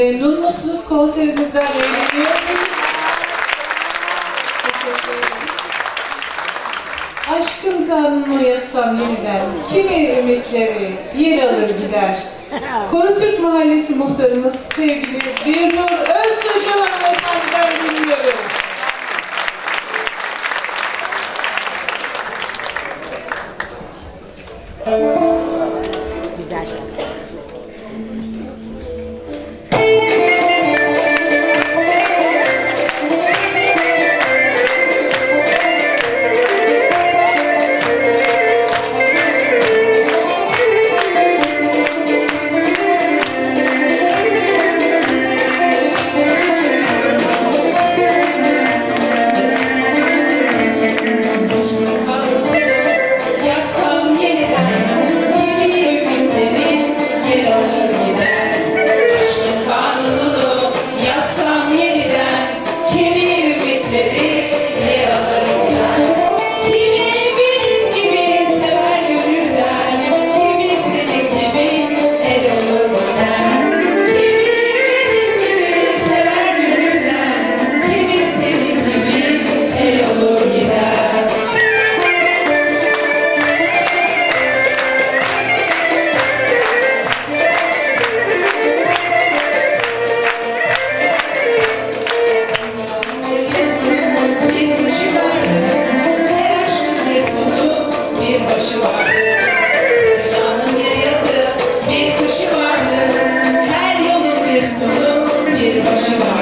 Memnun musunuz konserimizden? Eğleniyor muyuz? Teşekkür ederiz. Aşkın kanunu yazsam yeniden, kimi ümitleri yer alır gider. Koru Türk Mahallesi muhtarımız sevgili Birnur Öztürk'e hanımefendiden dinliyoruz. Güzel şarkı. Shabbat.